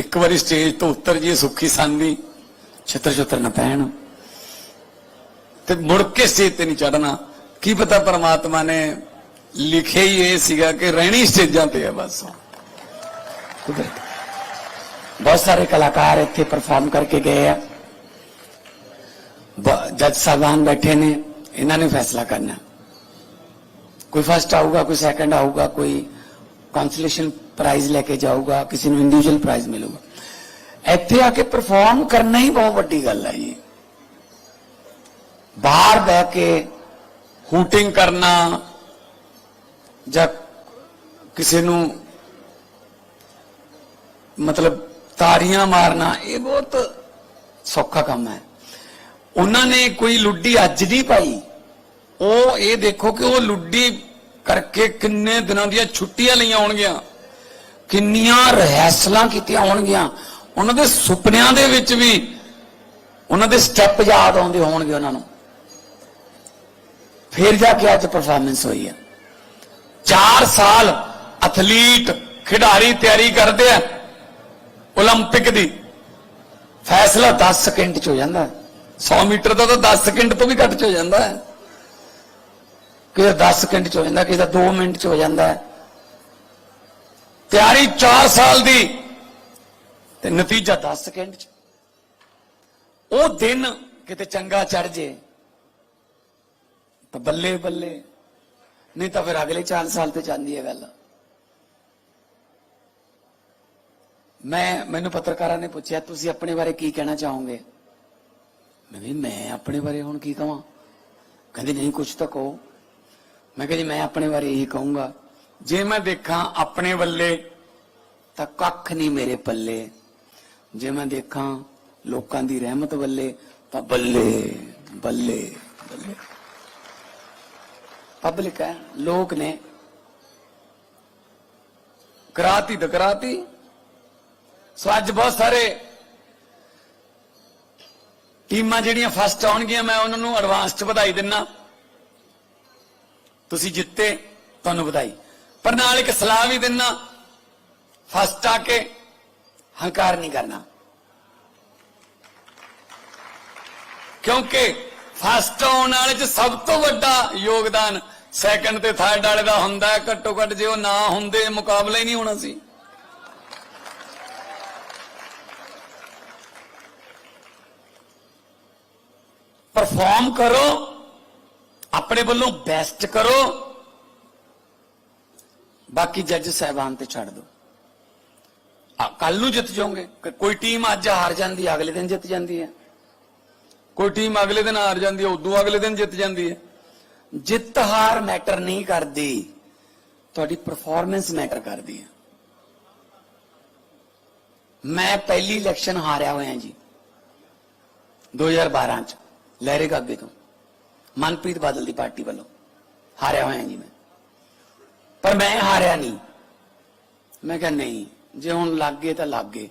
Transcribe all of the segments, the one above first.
ਇੱਕ ਵਾਰੀ ਸਟੇਜ ਤੋਂ ਉਤਰ ਜੀ ਸੁੱਖੀ ਸੰਦੀ ਛਤਰ ਛਤਰ ਨਾ ਪੈਣ। ਤੇ ਮੁੜ ਕੇ ਸਟੇਜ ਤੇ ਨਹੀਂ ਚੜਨਾ ਕੀ ਪਤਾ ਪਰਮਾਤਮਾ ਨੇ ਲਿਖਿਆ ਹੀ ਇਹ ਸੀਗਾ ਕਿ ਰਹਿਣੀ ਸਟੇਜਾਂ ਤੇ ਹੈ ਬਸ ਕੁਦਰਤ ਬਹੁਤ ਸਾਰੇ ਕਲਾਕਾਰ ਇੱਥੇ ਪਰਫਾਰਮ ਕਰਕੇ ਗਏ ਆ। ਬ- ਜੱਜ ਸਾਹਿਬਾਨ ਬੈਠੇ ਨੇ, ਇਹਨਾਂ ਨੇ ਫੈਸਲਾ ਕਰਨਾ। ਕੋਈ ਫਸਟ ਆਊਗਾ, ਕੋਈ ਸੈਕੰਡ ਆਊਗਾ, ਕੋਈ ਕੰਸੋਲੇਸ਼ਨ ਪ੍ਰਾਈਜ਼ ਲੈ ਕੇ ਜਾਊਗਾ ਕਿਸੇ ਨੂੰ ਇੰਡੀਵਿਜੂਅਲ ਪ੍ਰਾਈਜ਼ ਮਿਲੂਗਾ ਇੱਥੇ ਆ ਕੇ ਪਰਫਾਰਮ ਕਰਨਾ ਹੀ ਬਹੁਤ ਵੱਡੀ ਗੱਲ ਹੈ ਜੀ ਬਾਹਰ ਬਹਿ ਕੇ ਹੂਟਿੰਗ ਕਰਨਾ ਜਾਂ ਕਿਸੇ ਨੂੰ ਮਤਲਬ ਤਾਰੀਆਂ ਮਾਰਨਾ ਇਹ ਬਹੁਤ ਸੌਖਾ ਕੰਮ ਹੈ ਉਹਨਾਂ ਨੇ ਕੋਈ ਲੁੱਡੀ ਅੱਜ ਨਹੀਂ ਪਾਈ ਉਹ ਇਹ ਦੇਖੋ ਕਿ ਉਹ ਲੁੱਡੀ ਕਰਕੇ ਕਿੰਨੇ ਦਿਨਾਂ ਦੀਆਂ ਛੁੱਟੀਆਂ ਲਈਆਂ ਹੋਣਗੀਆਂ ਕਿੰਨੀਆਂ ਰਹਿਸਲਾਂ ਕੀਤੀਆਂ ਹੋਣਗੀਆਂ ਉਹਨਾਂ ਦੇ ਸੁਪਨਿਆਂ ਦੇ ਵਿੱਚ ਵੀ ਉਹਨਾਂ ਦੇ ਸਟੈਪ ਯਾਦ ਆਉਂਦੇ ਹੋਣਗੇ ਉਹਨਾਂ ਨੂੰ ਫਿਰ ਜਾ ਕੇ ਅੱਜ ਪਰਫਾਰਮੈਂਸ ਹੋਈ ਹੈ 4 ਸਾਲ ਐਥਲੀਟ ਖਿਡਾਰੀ ਤਿਆਰੀ ਕਰਦੇ ਆ 올림픽 ਦੀ ਫੈਸਲਾ 10 ਸਕਿੰਟ ਚ ਹੋ ਜਾਂਦਾ ਹੈ 100 ਮੀਟਰ ਦਾ ਤਾਂ 10 ਸਕਿੰਟ ਤੋਂ ਵੀ ਘੱਟ ਚ ਹੋ ਜਾਂਦਾ ਹੈ ਕਿਸੇ 10 ਸਕਿੰਟ ਚ ਹੋ ਜਾਂਦਾ ਕਿਸੇ ਦਾ 2 ਮਿੰਟ ਚ ਹੋ ਜਾਂਦਾ ਹੈ ਤਿਆਰੀ 4 ਸਾਲ ਦੀ। ਤੇ ਨਤੀਜਾ 10 ਸਕਿੰਟ ਚ। ਉਹ ਦਿਨ ਕਿਤੇ ਚੰਗਾ ਚੜ ਜੇ, ਤਾਂ ਬੱਲੇ ਬੱਲੇ। ਨਹੀਂ ਤਾਂ ਫਿਰ ਅਗਲੇ 4 ਸਾਲ ਤੇ ਜਾਂਦੀ ਹੈ ਗੱਲ। ਮੈਂ, ਮੈਨੂੰ ਪੱਤਰਕਾਰਾਂ ਨੇ ਪੁੱਛਿਆ, ਤੁਸੀਂ ਆਪਣੇ ਬਾਰੇ ਕੀ ਕਹਿਣਾ ਚਾਹੋਗੇ? ਮੈਂ ਵੀ ਮੈਂ ਆਪਣੇ ਬਾਰੇ ਹੁਣ ਕੀ ਕਹਾਂ? ਕਹਿੰਦੇ, ਨਹੀਂ ਕੁਝ ਤਾਂ ਕਹੋ। ਮੈਂ ਕਹਿੰਦੀ ਮੈਂ ਆਪਣੇ ਬਾਰੇ ਇਹੀ ਕਹੂੰਗਾ। ਜੇ ਮੈਂ ਦੇਖਾਂ ਆਪਣੇ ਵੱਲੇ, ਤਾਂ ਕੱਖ ਨਹੀਂ ਮੇਰੇ ਪੱਲੇ। ਜੇ ਮੈਂ ਦੇਖਾਂ ਲੋਕਾਂ ਦੀ ਰਹਿਮਤ ਵੱਲੇ, ਤਾਂ ਬੱਲੇ ਬੱਲੇ ਬੱਲੇ। ਪਬਲਿਕ ਹੈ, ਲੋਕ ਨੇ। ਕਰਾਤੀ ਤਾਂ ਕਰਾਤੀ। ਸੋ ਅੱਜ ਬਹੁਤ ਸਾਰੇ ਟੀਮਾਂ ਜਿਹੜੀਆਂ ਫਸਟ ਆਉਣਗੀਆਂ, ਮੈਂ ਉਹਨਾਂ ਨੂੰ ਐਡਵਾਂਸ ਚ ਵਧਾਈ ਦਿੰਨਾ। ਤੁਸੀਂ ਜਿੱਤੇ, ਤੁਹਾਨੂੰ ਵਧਾਈ। ਪਰ ਨਾਲ ਇੱਕ ਸਲਾਹ ਵੀ ਦਿੰਨਾ ਫਸਟ ਆ ਕੇ ਹੰਕਾਰ ਨਹੀਂ ਕਰਨਾ। ਕਿਉਂਕਿ ਫਸਟ ਆਉਣ ਵਾਲੇ ਚ ਸਭ ਤੋਂ ਵੱਡਾ ਯੋਗਦਾਨ ਸੈਕੰਡ ਤੇ ਥਰਡ ਵਾਲੇ ਦਾ ਹੁੰਦਾ ਘੱਟੋ ਘੱਟ ਜੇ ਉਹ ਨਾ ਹੁੰਦੇ, ਮੁਕਾਬਲਾ ਹੀ ਨਹੀਂ ਹੋਣਾ ਸੀ। ਪਰਫਾਰਮ ਕਰੋ, ਆਪਣੇ ਵੱਲੋਂ ਬੈਸਟ ਕਰੋ। ਬਾਕੀ ਜੱਜ ਸਾਹਿਬਾਨ ਤੇ ਛੱਡ ਦਿਓ ਕੱਲ ਨੂੰ ਜਿੱਤ ਜਾਓਗੇ। ਕੋਈ ਟੀਮ ਅੱਜ ਹਾਰ ਜਾਂਦੀ ਹੈ, ਅਗਲੇ ਦਿਨ ਜਿੱਤ ਜਾਂਦੀ ਹੈ। ਕੋਈ ਟੀਮ ਅਗਲੇ ਦਿਨ ਹਾਰ ਜਾਂਦੀ ਹੈ, ਉਦੋਂ ਅਗਲੇ ਦਿਨ ਜਿੱਤ ਜਾਂਦੀ ਹੈ। ਜਿੱਤ ਹਾਰ ਮੈਟਰ ਨਹੀਂ ਕਰਦੀ। ਤੁਹਾਡੀ ਪਰਫਾਰਮੈਂਸ ਮੈਟਰ ਕਰਦੀ ਹੈ। ਮੈਂ ਪਹਿਲੀ ਇਲੈਕਸ਼ਨ ਹਾਰਿਆ ਹੋਇਆ ਜੀ 2012 ਚ, ਲਹਿਰੇ ਗੱਗੇ ਤੋਂ। ਮਨਪ੍ਰੀਤ ਬਾਦਲ ਦੀ ਪਾਰਟੀ ਵੱਲੋਂ ਹਾਰਿਆ ਹੋਇਆ ਜੀ ਮੈਂ। ਪਰ ਮੈਂ ਹਾਰਿਆ ਨਹੀਂ। ਮੈਂ ਕਿਹਾ ਨਹੀਂ, ਜੇ ਹੁਣ ਲੱਗ ਗਏ ਤਾਂ ਲੱਗ। ਗਏ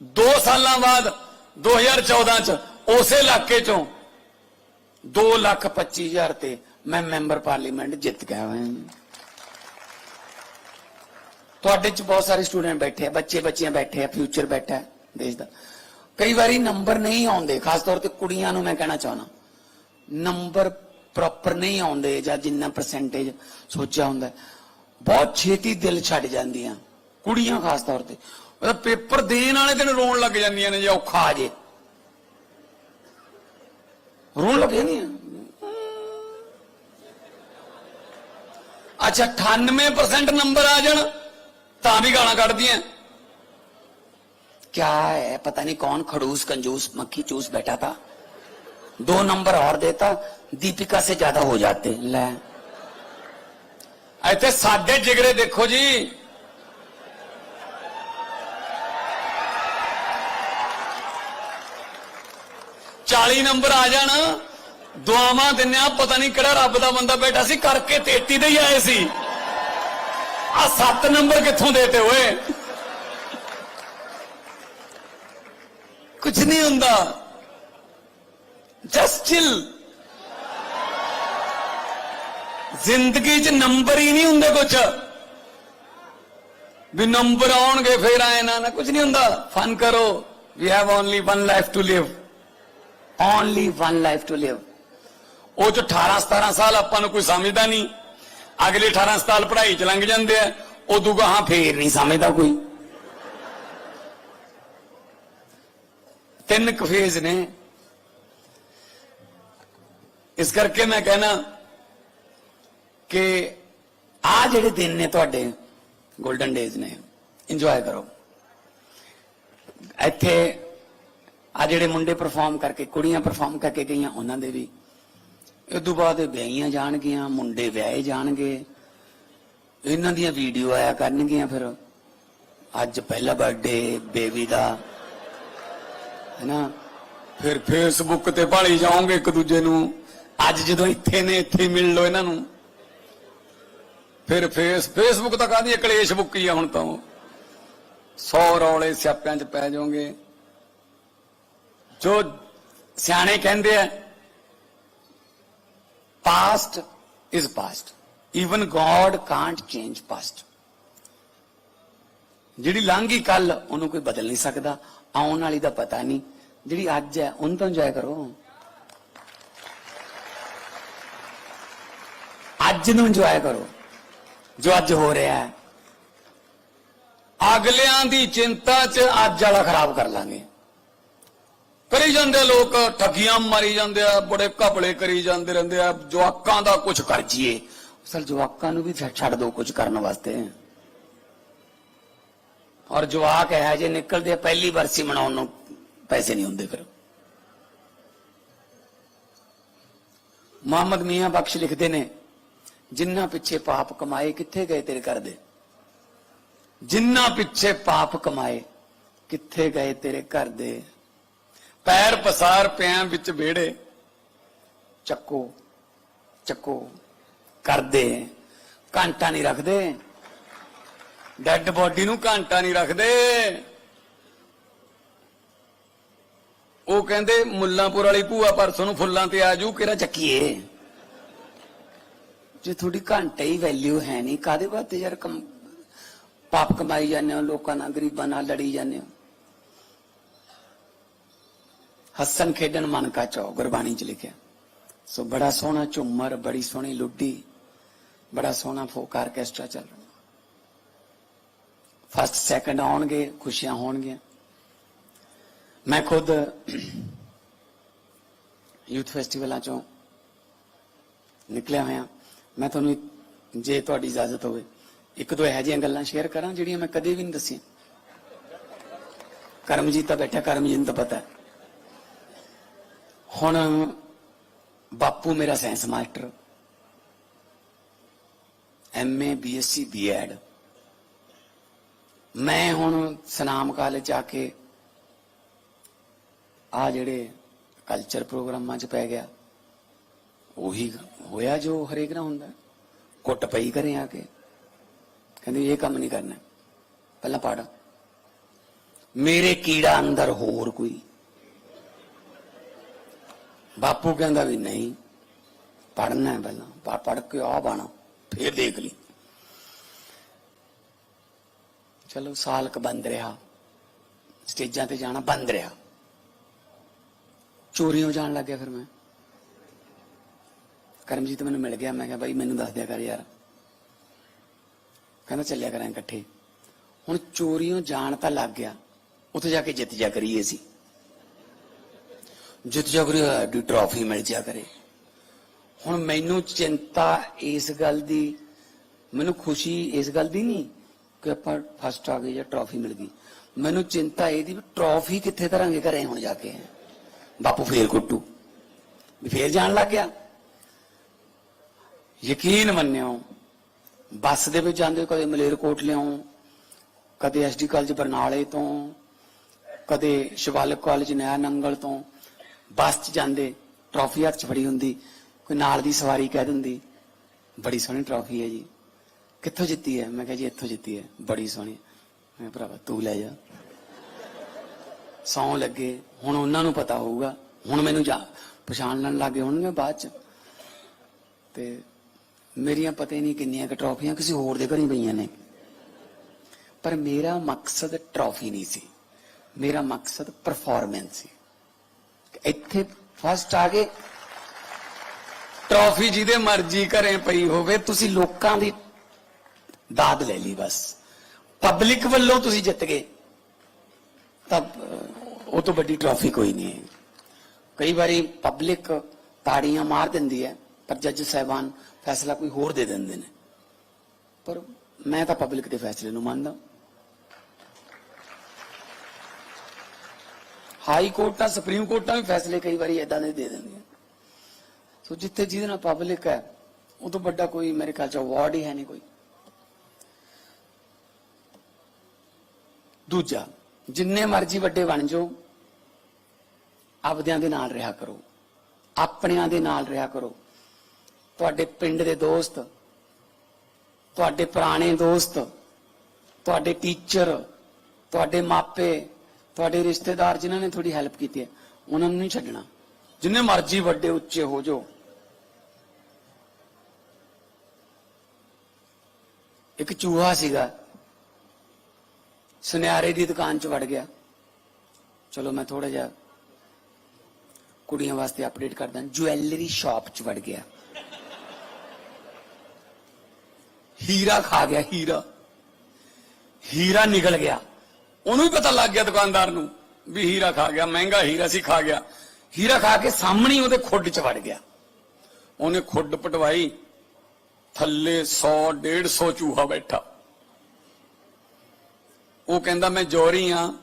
2 ਸਾਲਾਂ ਬਾਅਦ 2014 ਚ, ਉਸੇ ਇਲਾਕੇ ਚੋਂ 2 ਲੱਖ 25 ਹਜ਼ਾਰ ਤੇ ਮੈਂ ਮੈਂਬਰ ਪਾਰਲੀਮੈਂਟ ਜਿੱਤ ਗਿਆ ਹੋਇਆ ਤੁਹਾਡੇ ਚ ਬਹੁਤ ਸਾਰੇ ਸਟੂਡੈਂਟ ਬੈਠੇ ਆ, ਬੱਚੇ ਬੱਚੀਆਂ ਬੈਠੇ ਆ ਫਿਊਚਰ ਬੈਠਾ ਹੈ ਦੇਸ਼ ਦਾ। ਕਈ ਵਾਰੀ ਨੰਬਰ ਨਹੀਂ ਆਉਂਦੇ, ਖਾਸ ਤੌਰ ਤੇ ਕੁੜੀਆਂ ਨੂੰ ਮੈਂ ਕਹਿਣਾ ਚਾਹਣਾ ਨੰਬਰ ਪ੍ਰੋਪਰ ਨਹੀਂ ਆਉਂਦੇ ਜਾਂ ਜਿੰਨਾ ਪਰਸੈਂਟੇਜ ਸੋਚਿਆ ਹੁੰਦਾ ਹੈ, ਬਹੁਤ ਛੇਤੀ ਦਿਲ ਛੱਡ ਜਾਂਦੀਆਂ ਕੁੜੀਆਂ ਖਾਸ ਤੌਰ ਤੇ ਉਹਦਾ ਪੇਪਰ ਦੇਣ ਵਾਲੇ ਦਿਨ ਰੋਣ ਲੱਗ ਜਾਂਦੀਆਂ ਨੇ ਜੇ ਔਖਾ ਆ ਜੇ ਰੋਣ ਲੱਗ ਜਾਂਦੀਆਂ ਅੱਛਾ 98% ਨੰਬਰ ਆ ਜਾਣ ਤਾਂ ਵੀ ਗਾਲਾਂ ਕੱਢਦੀਆਂ क्या है पता नहीं कौन खड़ूस कंजूस मक्खी चूस बैठा था दो नंबर और देता दीपिका से ज्यादा हो जाते ले ਇੱਥੇ ਸਾਡੇ ਜਿਗਰੇ ਦੇਖੋ ਜੀ ਚਾਲੀ ਨੰਬਰ ਆ ਜਾਣ ਦੁਆਵਾਂ ਦਿੰਨਿਆ ਪਤਾ ਨਹੀਂ ਕਿਹੜਾ ਰੱਬ ਦਾ ਬੰਦਾ ਬੈਠਾ ਸੀ ਕਰਕੇ 33 ਦੇ ਹੀ ਆਏ ਸੀ ਆ 7 ਨੰਬਰ ਕਿੱਥੋਂ ਦੇਤੇ ਓਏ ਕੁਝ ਨਹੀਂ ਹੁੰਦਾ ਜਸਟ ਚਿਲ ਜ਼ਿੰਦਗੀ 'ਚ ਨੰਬਰ ਹੀ ਨਹੀਂ ਹੁੰਦੇ ਕੁਝ ਵੀ ਨੰਬਰ ਆਉਣਗੇ ਫੇਰ ਆਏ ਨਾ ਨਾ ਕੁਝ ਨਹੀਂ ਹੁੰਦਾ ਫਨ ਕਰੋ we have only one life to live only one life to live ਉਹ ਚ 18 17 ਸਾਲ ਆਪਾਂ ਨੂੰ ਕੋਈ ਸਮਝਦਾ ਨਹੀਂ ਅਗਲੇ 18 ਸਾਲ ਪੜ੍ਹਾਈ ਚ ਲੰਘ ਜਾਂਦੇ ਆ ਉਦੋਂ ਗਾਹਾਂ ਫੇਰ ਨਹੀਂ ਸਮਝਦਾ ਕੋਈ ਤਿੰਨ ਕੁ ਫੇਜ਼ ਨੇ ਇਸ ਕਰਕੇ ਮੈਂ ਕਹਿਣਾ ਕਿ ਆ ਜਿਹੜੇ ਦਿਨ ਨੇ ਤੁਹਾਡੇ 골ਡਨ ਡੇਜ਼ ਨੇ ਇੰਜੋਏ ਕਰੋ। ਇੱਥੇ ਆ ਜਿਹੜੇ ਮੁੰਡੇ ਪਰਫਾਰਮ ਕਰਕੇ, ਕੁੜੀਆਂ ਪਰਫਾਰਮ ਕਰਕੇ ਗਈਆਂ, ਉਹਨਾਂ ਦੇ ਵੀ। ਇਸ ਤੋਂ ਬਾਅਦ ਵਿਆਹੀਆਂ ਜਾਣਗੀਆਂ, ਮੁੰਡੇ ਵਿਆਹੇ ਜਾਣਗੇ। ਇਹਨਾਂ ਦੀਆਂ ਵੀਡੀਓ ਆਇਆ ਕਰਨਗੀਆਂ ਫਿਰ। ਅੱਜ ਪਹਿਲਾ ਬਰਥਡੇ ਬੇਬੀ ਦਾ। ਹੈਨਾ? ਫਿਰ ਫੇਸਬੁੱਕ ਤੇ ਭਾਲੀ ਜਾਓਗੇ ਇੱਕ ਦੂਜੇ ਨੂੰ। ਅੱਜ ਜਦੋਂ ਇੱਥੇ ਨੇ, ਇੱਥੇ ਮਿਲ ਲੋ ਇਹਨਾਂ ਨੂੰ। ਫਿਰ ਫੇਸ, ਫੇਸਬੁੱਕ ਤਾਂ ਕਾਹਦੀ ਕਲੇਸ਼ ਬੁੱਕ ਹੀ ਆ ਹੁਣ ਤਾਂ 100 ਰੌਲੇ ਸਿਆਪਿਆਂ 'ਚ ਪੈ ਜਾਓਗੇ। ਜੋ ਸਿਆਣੇ ਕਹਿੰਦੇ ਆ past is past even God can't change past ਜਿਹੜੀ ਲੰਘੀ ਕੱਲ ਉਹਨੂੰ ਕੋਈ ਬਦਲ ਨਹੀਂ ਸਕਦਾ। ਆਉਣ ਵਾਲੀ ਦਾ ਪਤਾ ਨਹੀਂ। ਜਿਹੜੀ ਅੱਜ ਹੈ, ਉਹਨੂੰ ਤਾਂ ਇੰਜੋਏ ਕਰੋ। ਅੱਜ ਨੂੰ ਇੰਜੋਏ ਕਰੋ, ਜੋ ਅੱਜ ਹੋ ਰਿਹਾ ਹੈ। ਅਗਲਿਆਂ ਦੀ ਚਿੰਤਾ 'ਚ ਅੱਜ ਵਾਲਾ ਖਰਾਬ ਕਰ ਲਾਂਗੇ। ਕਰੀ ਜਾਂਦੇ ਲੋਕ, ਠੱਗੀਆਂ ਮਾਰੀ ਜਾਂਦੇ ਆ, ਬੜੇ ਘਪਲੇ ਕਰੀ ਜਾਂਦੇ ਰਹਿੰਦੇ ਆ, ਜਵਾਕਾਂ ਦਾ ਕੁਝ ਕਰ ਜੀਏ। ਅਸਲ ਜਵਾਕਾਂ ਨੂੰ ਵੀ ਛੱਡ- ਦੋ ਦਿਓ ਕੁਝ ਕਰਨ ਵਾਸਤੇ। ਔਰ ਜਵਾਕ ਹੈ, ਜੇ ਨਿਕਲਦੇ ਆ ਪਹਿਲੀ ਵਰਸੀ ਮਨਾਉਣ ਨੂੰ ਪੈਸੇ ਨਹੀਂ ਹੁੰਦੇ ਫਿਰ। ਮੁਹੰਮਦ ਮੀਆਂ ਬਖਸ਼ ਲਿਖਦੇ ਨੇ ਜਿੰਨਾ ਪਿੱਛੇ ਪਾਪ ਕਮਾਏ, ਕਿੱਥੇ ਗਏ ਤੇਰੇ ਘਰ ਦੇ? ਜਿੰਨਾ ਪਿੱਛੇ ਪਾਪ ਕਮਾਏ, ਕਿੱਥੇ ਗਏ ਤੇਰੇ ਘਰ ਦੇ? ਪੈਰ ਪਸਾਰ ਪਿਆਂ ਵਿੱਚ ਵਿਹੜੇ, ਚੱਕੋ ਚੱਕੋ, ਕਰਦੇ। ਘੰਟਾ ਨਹੀਂ ਰੱਖਦੇ। ਡੈੱਡ ਬੋਡੀ ਨੂੰ ਘੰਟਾ ਨਹੀਂ ਰੱਖਦੇ। ਉਹ ਕਹਿੰਦੇ, ਮੁੱਲਾਂਪੁਰ ਵਾਲੀ ਭੂਆ ਪਰਸੋਂ ਨੂੰ ਫੁੱਲਾਂ ਤੇ ਆਜੂ, ਕਿਹੜਾ ਚੱਕੀਏ? ਜੇ ਤੁਹਾਡੀ ਘੰਟੇ ਹੀ ਵੈਲਿਊ ਹੈ ਨਹੀਂ ਕਾਦੇ ਵਾਸਤੇ ਯਾਰ ਕਮ, ਪਾਪ ਕਮਾਈ ਜਾਂਦੇ ਹੋ, ਲੋਕਾਂ ਨਾਲ, ਗਰੀਬਾਂ ਨਾਲ ਲੜੀ ਜਾਂਦੇ ਹੋ? ਹੱਸਣ ਖੇਡਣ ਮਨ ਕਾ ਚੋ ਗੁਰਬਾਣੀ ਚ ਲਿਖਿਆ। ਸੋ ਬੜਾ ਸੋਹਣਾ ਝੁੰਮਰ, ਬੜੀ ਸੋਹਣੀ ਲੁੱਡੀ, ਬੜਾ ਸੋਹਣਾ ਫੋਕ ਆਰਕੈਸਟਰਾ ਚੱਲ ਰਿਹਾ। ਫਸਟ ਸੈਕੰਡ ਆਉਣਗੇ, ਖੁਸ਼ੀਆਂ ਹੋਣਗੀਆਂ। ਮੈਂ ਖੁਦ ਯੂਥ ਫੈਸਟੀਵਲਾਂ ਚੋਂ ਨਿਕਲਿਆ ਹੋਇਆ। ਮੈਂ ਤੁਹਾਨੂੰ ਜੇ ਤੁਹਾਡੀ ਇਜਾਜ਼ਤ ਹੋਵੇ, ਇੱਕ ਦੋ ਇਹੋ ਜਿਹੀਆਂ ਗੱਲਾਂ ਸ਼ੇਅਰ ਕਰਾਂ ਜਿਹੜੀਆਂ ਮੈਂ ਕਦੇ ਵੀ ਨਹੀਂ ਦੱਸੀਆਂ। ਕਰਮਜੀਤ ਤਾਂ ਬੈਠਾ, ਕਰਮਜੀਤ ਨੂੰ ਤਾਂ ਪਤਾ ਹੈ। ਹੁਣ ਬਾਪੂ ਮੇਰਾ science master MA BSc BEd ਮੈਂ ਹੁਣ ਸਨਾਮ ਕਾਲਜ ਆ ਕੇ ਆ ਜਿਹੜੇ ਕਲਚਰ ਪ੍ਰੋਗਰਾਮਾਂ 'ਚ ਪੈ ਗਿਆ। ਉਹੀ ਹੋਇਆ ਜੋ ਹਰੇਕ ਨਾਲ ਹੁੰਦਾ। ਹੈ। ਕੁੱਟ ਪਈ ਘਰੇ ਆ ਕੇ। ਕਹਿੰਦੇ ਇਹ ਕੰਮ ਨਹੀਂ ਕਰਨਾ। ਪਹਿਲਾਂ ਪੜ। ਮੇਰੇ ਕੀੜਾ ਅੰਦਰ ਹੋਰ ਕੋਈ। ਬਾਪੂ ਕਹਿੰਦਾ ਵੀ ਨਹੀਂ ਪੜਨਾ ਪਹਿਲਾਂ। ਪੜ ਪੜ ਕੇ ਆ ਬਾਣਾ, ਫੇਰ ਦੇਖ ਲਈ। ਚਲੋ ਸਾਲ ਕ ਬੰਦ ਰਿਹਾ। ਸਟੇਜਾਂ ਤੇ ਜਾਣਾ ਬੰਦ ਰਿਹਾ। ਚੋਰੀਆਂ ਜਾਣ ਲੱਗ ਗਿਆ ਫਿਰ ਮੈਂ। ਕਰਮਜੀਤ ਮੈਨੂੰ ਮਿਲ ਗਿਆ, ਮੈਂ ਕਿਹਾ ਬਾਈ ਮੈਨੂੰ ਦੱਸ ਦਿਆ ਕਰ ਯਾਰ। ਕਹਿੰਦਾ ਚੱਲਿਆ ਕਰਾਂ ਇਕੱਠੇ। ਹੁਣ ਚੋਰੀਆਂ ਜਾਣ ਤਾਂ ਲੱਗ ਗਿਆ, ਉੱਥੇ ਜਾ ਕੇ ਜਿੱਤ ਜਾ ਕਰੀਏ ਸੀ ਜਿੱਤ ਜਾ ਕਰੀ ਦੀ ਟਰਾਫੀ ਮਿਲ ਜਾ ਕਰੇ। ਹੁਣ ਮੈਨੂੰ ਚਿੰਤਾ ਇਸ ਗੱਲ ਦੀ, ਮੈਨੂੰ ਖੁਸ਼ੀ ਇਸ ਗੱਲ ਦੀ ਨਹੀਂ ਕਿ ਆਪਾਂ ਫਸਟ ਆ ਗਏ ਜਾਂ ਟਰਾਫੀ ਮਿਲ ਗਈ। ਮੈਨੂੰ ਚਿੰਤਾ ਇਹਦੀ ਵੀ ਟਰਾਫੀ ਕਿੱਥੇ ਧਰਾਂਗੇ ਘਰੇ ਹੁਣ ਜਾ ਕੇ। ਬਾਪੂ ਫੇਰ ਕੁੱਟੂ। ਵੀ ਫੇਰ ਜਾਣ ਲੱਗ ਗਿਆ। ਯਕੀਨ ਮੰਨਿਓ ਬੱਸ ਦੇ ਵਿੱਚ ਜਾਂਦੇ ਕਦੇ ਮਲੇਰਕੋਟ ਲਿਆਉਂ ਕਦੇ ਐਸਡੀ ਕਾਲਜ ਬਰਨਾਲੇ ਤੋਂ ਕਦੇ ਸ਼ਿਵਾਲਿਕ ਕਾਲਜ ਨਇਆ ਨੰਗਲ ਤੋਂ ਬੱਸ 'ਚ ਜਾਂਦੇ ਟਰਾਫੀ ਹੱਥ 'ਚ ਫੜੀ ਹੁੰਦੀ ਕੋਈ ਨਾਲ ਦੀ ਸਵਾਰੀ ਕਹਿ ਦਿੰਦੀ ਬੜੀ ਸੋਹਣੀ ਟਰਾਫੀ ਹੈ ਜੀ। ਕਿੱਥੋਂ ਜਿੱਤੀ ਹੈ? ਮੈਂ ਕਿਹਾ ਜੀ ਇੱਥੋਂ ਜਿੱਤੀ ਹੈ ਬੜੀ ਸੋਹਣੀ। ਮੈਂ ਕਿਹਾ, ਭਰਾਵਾ ਤੂੰ ਲੈ ਜਾ। ਸੌਂ ਲੱਗੇ ਹੁਣ ਉਹਨਾਂ ਨੂੰ ਪਤਾ ਹੋਊਗਾ ਹੁਣ ਮੈਨੂੰ ਜਾ ਪਛਾਣ ਲੈਣ ਲੱਗੇ ਹੋਣਗੇ ਬਾਅਦ ਚ। ਤੇ ਮੇਰੀਆਂ ਪਤਾ ਹੀ ਨਹੀਂ ਕਿੰਨੀਆਂ ਕਿ ਟਰਾਫੀਆਂ ਕਿਸੇ ਹੋਰ ਦੇ ਘਰੇ ਪਈਆਂ ਨੇ। ਪਰ ਮੇਰਾ ਮਕਸਦ ਟਰੋਫੀ ਨਹੀਂ ਸੀ। ਮੇਰਾ ਮਕਸਦ ਪਰਫਾਰਮੈਂਸ ਸੀ। ਇੱਥੇ ਫਸਟ ਆ ਗਏ ਟਰੋਫੀ ਜਿਹਦੇ ਮਰਜ਼ੀ ਘਰੇ ਪਈ ਹੋਵੇ, ਤੁਸੀਂ ਲੋਕਾਂ ਦੀ ਦਾਦ ਲੈ ਲਈ ਬਸ। ਪਬਲਿਕ ਵੱਲੋਂ ਤੁਸੀਂ ਜਿੱਤ ਗਏ। ਤਾਂ ਉਹ ਤੋਂ ਵੱਡੀ ਟਰੋਫੀ ਕੋਈ ਨਹੀਂ ਹੈ। ਕਈ ਵਾਰੀ ਪਬਲਿਕ ਤਾੜੀਆਂ ਮਾਰ ਦਿੰਦੀ ਹੈ। ਪਰ ਜੱਜ ਸਾਹਿਬਾਨ ਫੈਸਲਾ ਕੋਈ ਹੋਰ ਦੇ ਦਿੰਦੇ ਨੇ। ਪਰ ਮੈਂ ਤਾਂ ਪਬਲਿਕ ਦੇ ਫੈਸਲੇ ਨੂੰ ਮੰਨਦਾ। ਹਾਈ ਕੋਰਟਾਂ ਸੁਪਰੀਮ ਕੋਰਟਾਂ ਵੀ ਫੈਸਲੇ ਕਈ ਵਾਰੀ ਇਦਾਂ ਦੇ ਦੇ ਦਿੰਦੀਆਂ ਸੋ ਜਿੱਥੇ ਜਿਹਦੇ ਨਾਲ ਪਬਲਿਕ ਹੈ, ਉਹ ਤੋਂ ਵੱਡਾ ਕੋਈ ਮੇਰੇ ਖਿਆਲ ਚ ਅਵਾਰਡ ਹੀ ਹੈ ਨਹੀਂ ਕੋਈ। ਦੂਜਾ, ਜਿੰਨੇ ਮਰਜ਼ੀ ਵੱਡੇ ਬਣ ਜਾਓ, ਆਪਦਿਆਂ ਦੇ ਨਾਲ ਰਿਹਾ ਕਰੋ। ਆਪਣਿਆਂ ਦੇ ਨਾਲ ਰਿਹਾ ਕਰੋ। ਤੁਹਾਡੇ ਪਿੰਡ ਦੇ ਦੋਸਤ, ਤੁਹਾਡੇ ਪੁਰਾਣੇ ਦੋਸਤ, ਤੁਹਾਡੇ ਟੀਚਰ ਤੁਹਾਡੇ ਮਾਪੇ, ਤੁਹਾਡੇ ਰਿਸ਼ਤੇਦਾਰ ਜਿਨ੍ਹਾਂ ਨੇ ਤੁਹਾਡੀ ਹੈਲਪ ਕੀਤੀ ਹੈ, ਉਹਨਾਂ ਨੂੰ ਨਹੀਂ ਛੱਡਣਾ। ਜਿੰਨੇ ਮਰਜ਼ੀ ਵੱਡੇ, ਉੱਚੇ ਹੋ ਜਾਓ। ਇੱਕ ਚੂਹਾ ਸੀਗਾ, ਸੁਨਿਆਰੇ ਦੀ ਦੁਕਾਨ 'ਚ ਵੜ ਗਿਆ। ਚਲੋ ਮੈਂ ਥੋੜਾ ਜਿਹਾ ਕੁੜੀਆਂ ਵਾਸਤੇ ਅਪਡੇਟ ਕਰਦਾ। ਜੁਐਲਰੀ ਸ਼ਾਪ 'ਚ ਵੜ ਗਿਆ। ਹੀਰਾ ਖਾ ਗਿਆ, ਹੀਰਾ। ਹੀਰਾ ਨਿਕਲ ਗਿਆ। ਉਹਨੂੰ ਵੀ ਪਤਾ ਲੱਗ ਗਿਆ ਦੁਕਾਨਦਾਰ ਨੂੰ ਵੀ ਹੀਰਾ ਖਾ ਗਿਆ, ਮਹਿੰਗਾ ਹੀਰਾ ਸੀ, ਖਾ ਗਿਆ। ਹੀਰਾ ਖਾ ਕੇ ਸਾਹਮਣੇ ਉਹਦੇ ਖੁੱਡ 'ਚ ਵੜ ਗਿਆ। ਉਹਨੇ ਖੁੱਡ ਪਟਵਾਈ, ਥੱਲੇ 100 150 ਚੂਹਾ ਬੈਠਾ। ਉਹ ਕਹਿੰਦਾ, ਮੈਂ ਜੋਰੀ ਆ।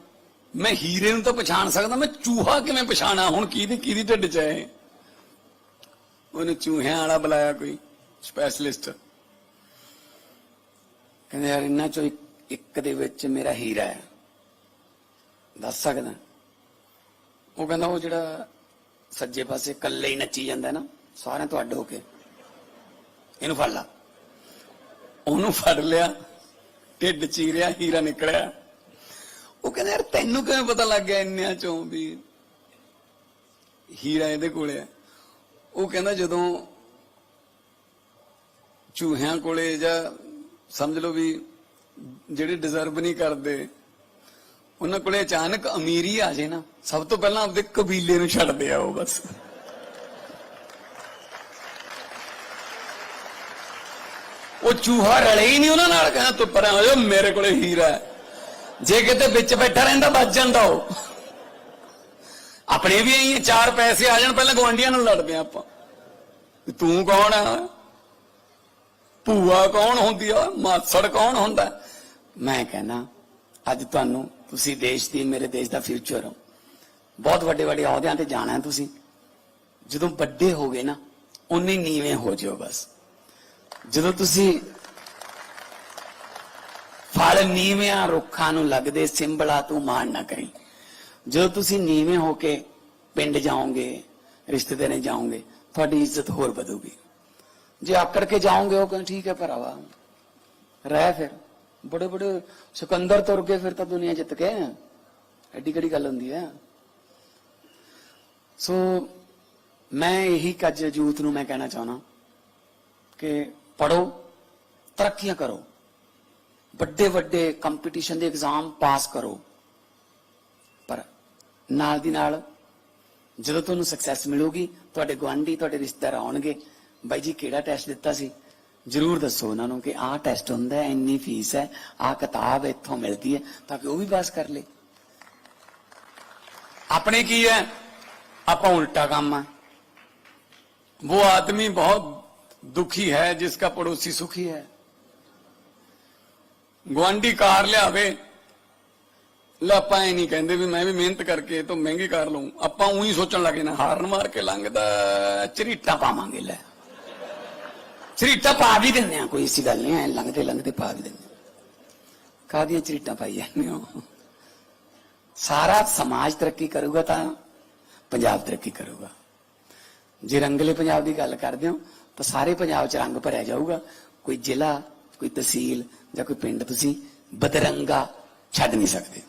ਮੈਂ ਹੀਰੇ ਨੂੰ ਤਾਂ ਪਛਾਣ ਸਕਦਾ, ਮੈਂ ਚੂਹਾ ਕਿਵੇਂ ਪਛਾਣਾ? ਹੁਣ ਕਿਹਦੀ ਕਿਹਦੀ ਢਿੱਡ 'ਚ ਹੈ ਉਹਨੇ ਚੂਹਿਆਂ ਵਾਲਾ ਬੁਲਾਇਆ ਕੋਈ ਸਪੈਸ਼ਲਿਸਟ। ਕਹਿੰਦੇ ਯਾਰ ਇਹਨਾਂ ਚੋਂ ਇੱਕ- ਦੇ ਵਿੱਚ ਮੇਰਾ ਹੀਰਾ ਹੈ। ਦੱਸ ਸਕਦਾ। ਉਹ ਕਹਿੰਦਾ ਉਹ ਜਿਹੜਾ ਸੱਜੇ ਪਾਸੇ ਇਕੱਲੇ ਹੀ ਨੱਚੀ ਜਾਂਦਾ ਨਾ, ਸਾਰਿਆਂ ਤੋਂ ਅੱਡ ਹੋ ਕੇ। ਇਹਨੂੰ ਫੜ ਲਾ। ਉਹਨੂੰ ਫੜ ਲਿਆ। ਢਿੱਡ ਚੀਰਿਆ ਹੀਰਾ ਨਿਕਲਿਆ। ਉਹ ਕਹਿੰਦਾ ਯਾਰ ਤੈਨੂੰ ਕਿਵੇਂ ਪਤਾ ਲੱਗ ਗਿਆ ਇੰਨਿਆਂ ਚੋਂ ਵੀ ਹੀਰਾ ਇਹਦੇ ਕੋਲੇ ਆ ਉਹ ਕਹਿੰਦਾ ਜਦੋਂ ਚੂਹਿਆਂ ਕੋਲੇ ਜਾਂ ਸਮਝ ਲਓ ਵੀ ਜਿਹੜੇ ਡਿਜ਼ਰਵ ਨਹੀਂ ਕਰਦੇ, ਉਹਨਾਂ ਕੋਲੇ ਅਚਾਨਕ ਅਮੀਰੀ ਆ ਜੇ ਨਾ, ਸਭ ਤੋਂ ਪਹਿਲਾਂ ਆਪਦੇ ਕਬੀਲੇ ਨੂੰ ਛੱਡਦੇ ਆ ਉਹ ਬਸ। ਉਹ ਚੂਹਾ ਰਲੇ ਹੀ ਨਹੀਂ ਉਹਨਾਂ ਨਾਲ, ਕਹਿੰਦਾ ਤੂੰ ਪਰਾਂ ਹੋ ਜਾ ਮੇਰੇ ਕੋਲੇ ਹੀਰਾ ਹੈ। ਜੇ ਕਿਤੇ ਵਿੱਚ ਬੈਠਾ ਰਹਿੰਦਾ, ਬਚ ਜਾਂਦਾ ਉਹ। ਆਪਣੇ ਵੀ ਆਈ ਚਾਰ ਪੈਸੇ ਆ ਜਾਣ, ਪਹਿਲਾਂ ਗਵਾਂਡੀਆਂ ਨਾਲ ਲੜਦੇ ਆ ਆਪਾਂ। ਤੂੰ ਕੌਣ ਆ? ਭੂਆ ਕੌਣ ਹੁੰਦੀ ਆ? ਮਾਸੜ ਕੌਣ ਹੁੰਦਾ? ਮੈਂ ਕਹਿੰਦਾ ਅੱਜ ਤੁਹਾਨੂੰ, ਤੁਸੀਂ ਦੇਸ਼ ਦੀ, ਮੇਰੇ ਦੇਸ਼ ਦਾ ਫਿਊਚਰ ਹੋ। ਬਹੁਤ ਵੱਡੇ ਵੱਡੇ ਅਹੁਦਿਆਂ ਤੇ ਜਾਣਾ ਹੈ ਤੁਸੀਂ। ਜਦੋਂ ਵੱਡੇ ਹੋਗੇ ਨਾ, ਉਨੇ ਨੀਵੇਂ ਹੋ ਜਿਓ ਬਸ। ਜਦੋਂ ਤੁਸੀਂ ਫਲ ਨੀਵਿਆਂ ਰੁੱਖਾਂ ਨੂੰ ਲੱਗਦੇ, ਸਿੰਬਲਾ ਤੂੰ ਮਾਣ ਨਾ ਕਰੀ। ਜਦੋਂ ਤੁਸੀਂ ਨੀਵੇਂ ਹੋ ਕੇ ਪਿੰਡ ਜਾਓਗੇ, ਰਿਸ਼ਤੇਦਾਰਾਂ ਜਾਓਗੇ, ਤੁਹਾਡੀ ਇੱਜ਼ਤ ਹੋਰ ਵਧੂਗੀ। ਜੇ ਆਕੜ ਕੇ ਜਾਓਗੇ, ਉਹ ਕਹਿੰਦੇ, ਠੀਕ ਹੈ ਭਰਾਵਾ ਰਹਿ ਫਿਰ। ਬੜੇ ਬੜੇ ਸਿਕੰਦਰ ਤੁਰ ਗਏ ਫਿਰ ਤਾਂ ਦੁਨੀਆ ਜਿੱਤ ਗਏ ਐਡੀ ਕਿਹੜੀ ਗੱਲ ਹੁੰਦੀ ਹੈ? ਸੋ ਮੈਂ ਇਹੀ ਕੱਜ ਯੂਥ ਨੂੰ ਮੈਂ ਕਹਿਣਾ ਚਾਹਣਾ ਕਿ ਪੜੋ ਤਰੱਕੀਆਂ ਕਰੋ। ਵੱਡੇ ਵੱਡੇ ਕੰਪੀਟੀਸ਼ਨ ਦੇ ਐਗਜ਼ਾਮ ਪਾਸ ਕਰੋ। ਪਰ ਨਾਲ ਦੀ ਨਾਲ ਜਦੋਂ ਤੁਹਾਨੂੰ ਸਕਸੈਸ ਮਿਲੂਗੀ, ਤੁਹਾਡੇ ਗਵਾਂਢੀ ਤੁਹਾਡੇ ਰਿਸ਼ਤੇਦਾਰ ਆਉਣਗੇ ਬਾਈ ਜੀ, ਕਿਹੜਾ ਟੈਸਟ ਦਿੱਤਾ ਸੀ? ਜ਼ਰੂਰ ਦੱਸੋ ਉਹਨਾਂ ਨੂੰ ਕਿ ਆਹ ਟੈਸਟ ਹੁੰਦਾ ਹੈ, ਇੰਨੀ ਫੀਸ ਹੈ, ਆਹ ਕਿਤਾਬ ਇੱਥੋਂ ਮਿਲਦੀ ਹੈ, ਤਾਂ ਕਿ ਉਹ ਵੀ ਪਾਸ ਕਰ ਲੇ। ਆਪਣੇ ਕੀ ਹੈ? ਆਪਾਂ ਉਲਟਾ ਕੰਮ ਆ। ਉਹ ਆਦਮੀ ਬਹੁਤ ਦੁਖੀ ਹੈ, ਜਿਸ ਦਾ ਪੜੋਸੀ ਸੁਖੀ ਹੈ। ਗਵਾਂਡੀ ਕਾਰ ਲਿਆਵੇ। ਲਾਪਾਂ ਇਹ ਨਹੀਂ ਕਹਿੰਦੇ ਵੀ ਮੈਂ ਵੀ ਮਿਹਨਤ ਕਰਕੇ ਤੋਂ ਮਹਿੰਗੀ ਕਰ ਲਵਾਂ ਆਪਾਂ ਉਹੀ ਸੋਚਣ ਲੱਗੇ ਨਾ, ਹਾਰਨ ਮਾਰ ਕੇ ਲੰਘਦਾ ਚਰੀਟਾ ਪਾਵਾਂਗੇ, ਲੈ। ਚਰੀਟਾ ਪਾ ਵੀ ਦਿੰਦੇ ਆ, ਕੋਈ ਇਸੀ ਗੱਲ ਨਹੀਂ ਐ ਲੰਘਦੇ ਲੰਘਦੇ ਪਾ ਵੀ ਦਿੰਦੇ ਕਾਹਦੀਆਂ ਚਰੀਟਾਂ ਪਾਈ ਜਾਂਦੇ ਹੋ? ਸਾਰਾ ਸਮਾਜ ਤਰੱਕੀ ਕਰੂਗਾ ਤਾਂ ਪੰਜਾਬ ਤਰੱਕੀ ਕਰੂਗਾ। ਜੇ ਰੰਗਲੇ ਪੰਜਾਬ ਦੀ ਗੱਲ ਕਰਦੇ ਹੋ, ਤਾਂ ਸਾਰੇ ਪੰਜਾਬ 'ਚ ਰੰਗ ਭਰਿਆ ਜਾਊਗਾ। ਕੋਈ ਜ਼ਿਲ੍ਹਾ, ਕੋਈ ਤਹਿਸੀਲ ਜਾਂ ਕੋਈ ਪਿੰਡ ਤੁਸੀਂ ਬਦਰੰਗਾ ਛੱਡ ਨਹੀਂ ਸਕਦੇ।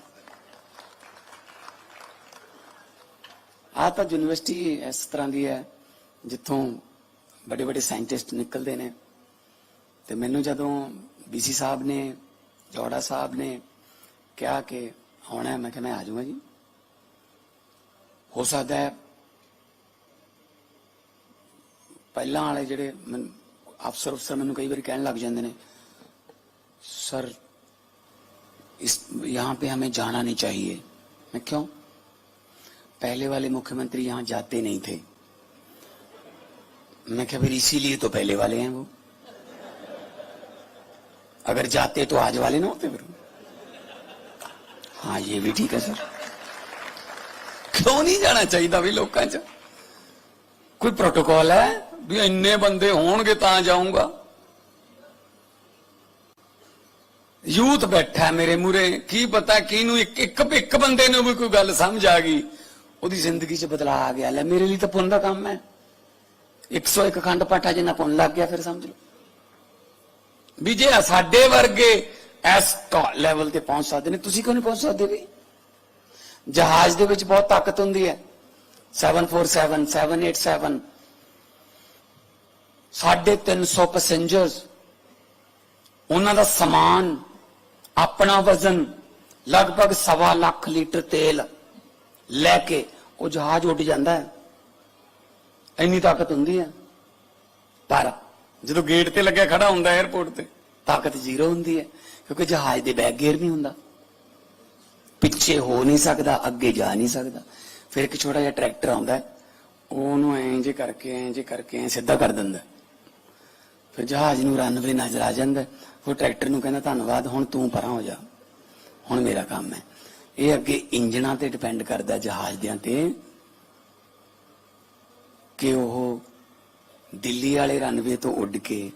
ਆ ਤਾਂ ਯੂਨੀਵਰਸਿਟੀ ਇਸ ਤਰ੍ਹਾਂ ਦੀ ਹੈ, ਜਿੱਥੋਂ ਵੱਡੇ ਵੱਡੇ ਸਾਇੰਟਿਸਟ ਨਿਕਲਦੇ ਨੇ ਤੇ ਮੈਨੂੰ ਜਦੋਂ ਬੀਸੀ ਸਾਹਿਬ ਨੇ ਜੋੜਾ ਸਾਹਿਬ ਨੇ ਕਿਹਾ ਕਿ ਆਉਣਾ ਹੈ ਮੈਂ ਕਿਹਾ ਮੈਂ ਆ ਜਾਊਂਗਾ ਜੀ ਹੋ ਸਕਦਾ ਹੈ ਪਹਿਲਾਂ ਵਾਲੇ ਜਿਹੜੇ ਮੈਨ- ਅਫਸਰ ਅਫਸਰ ਮੈਨੂੰ ਕਈ ਵਾਰੀ ਕਹਿਣ ਲੱਗ ਜਾਂਦੇ ਨੇ ਸਰ इस यहाँ पे हमें जाना नहीं चाहिए मैं क्यों पहले वाले मुख्यमंत्री यहाँ जाते नहीं थे मैं क्या फिर इसीलिए तो पहले वाले हैं वो अगर जाते तो आज वाले ना होते फिर हाँ ये भी ठीक है सर क्यों नहीं जाना चाहिए भी लोगों च कोई प्रोटोकॉल है भी इन्ने बंदे होणगे ਤਾਂ ਜਾਊਂਗਾ ਯੂਥ ਬੈਠਾ ਹੈ ਮੇਰੇ ਮੂਰੇ ਕੀ ਪਤਾ ਕਿਹਨੂੰ ਇੱਕ ਇੱਕ ਇੱਕ ਬੰਦੇ ਨੂੰ ਵੀ ਕੋਈ ਗੱਲ ਸਮਝ ਆ ਗਈ ਉਹਦੀ ਜ਼ਿੰਦਗੀ 'ਚ ਬਦਲਾਅ ਆ ਗਿਆ ਲੈ ਮੇਰੇ ਲਈ ਤਾਂ ਪੁੰਨ ਦਾ ਕੰਮ ਹੈ 101 ਖੰਡ ਪਾਠਾ ਜਿੰਨਾ ਪੁੰਨ ਲੱਗ ਗਿਆ, ਫਿਰ ਸਮਝ ਲਓ। ਵੀ ਜੇ ਸਾਡੇ ਵਰਗੇ ਇਸ ਲੈਵਲ ਤੇ ਪਹੁੰਚ ਸਕਦੇ ਨੇ। ਤੁਸੀਂ ਕਿਉਂ ਨਹੀਂ ਪਹੁੰਚ ਸਕਦੇ ਵੀ? ਜਹਾਜ਼ ਦੇ ਵਿੱਚ ਬਹੁਤ ਤਾਕਤ ਹੁੰਦੀ ਹੈ। 747 787 ਸਾਢੇ 300 ਪੈਸੇਂਜਰਸ ਉਹਨਾਂ ਦਾ ਸਮਾਨ, ਆਪਣਾ ਵਜ਼ਨ, ਲਗਭਗ ਸਵਾ ਲੱਖ ਲੀਟਰ ਤੇਲ ਲੈ ਕੇ ਉਹ ਜਹਾਜ਼ ਉੱਡ ਜਾਂਦਾ ਹੈ। ਇੰਨੀ ਤਾਕਤ ਹੁੰਦੀ ਹੈ ਪਰ ਜਦੋਂ ਗੇਟ ਤੇ ਲੱਗਿਆ ਖੜਾ ਹੁੰਦਾ 에어ਪੋਰਟ ਤੇ। ਤਾਕਤ ਜ਼ੀਰੋ ਹੁੰਦੀ ਹੈ ਕਿਉਂਕਿ ਜਹਾਜ਼ ਦੇ ਬੈਕ ਗੇਅਰ ਨਹੀਂ ਹੁੰਦਾ। ਪਿੱਛੇ ਹੋ ਨਹੀਂ ਸਕਦਾ ਅੱਗੇ ਜਾ ਨਹੀਂ ਸਕਦਾ। ਫਿਰ ਇੱਕ ਛੋਟਾ ਜਿਹਾ ਟਰੈਕਟਰ ਆਉਂਦਾ ਉਹਨੂੰ ਐਂ ਜੇ ਕਰਕੇ ਐਂ ਜੇ ਕਰਕੇ ਐਂ ਸਿੱਧਾ ਕਰ ਦਿੰਦਾ। ਫਿਰ ਜਹਾਜ਼ ਨੂੰ ਰਨਵੇ ਨਜ਼ਰ ਆ ਜਾਂਦਾ। ਉਹ ਟਰੈਕਟਰ ਨੂੰ ਕਹਿੰਦਾ ਧੰਨਵਾਦ ਹੁਣ ਤੂੰ ਪਰਾਂ ਹੋ ਜਾ। ਹੁਣ ਮੇਰਾ ਕੰਮ ਹੈ। ਇਹ ਅੱਗੇ ਇੰਜਣਾਂ ਤੇ ਡਿਪੈਂਡ ਕਰਦਾ ਜਹਾਜ਼ ਦਿਆਂ ਤੇ। ਕਿ ਉਹ ਦਿੱਲੀ ਵਾਲੇ ਰਨਵੇ ਤੋਂ ਉੱਡ ਕੇ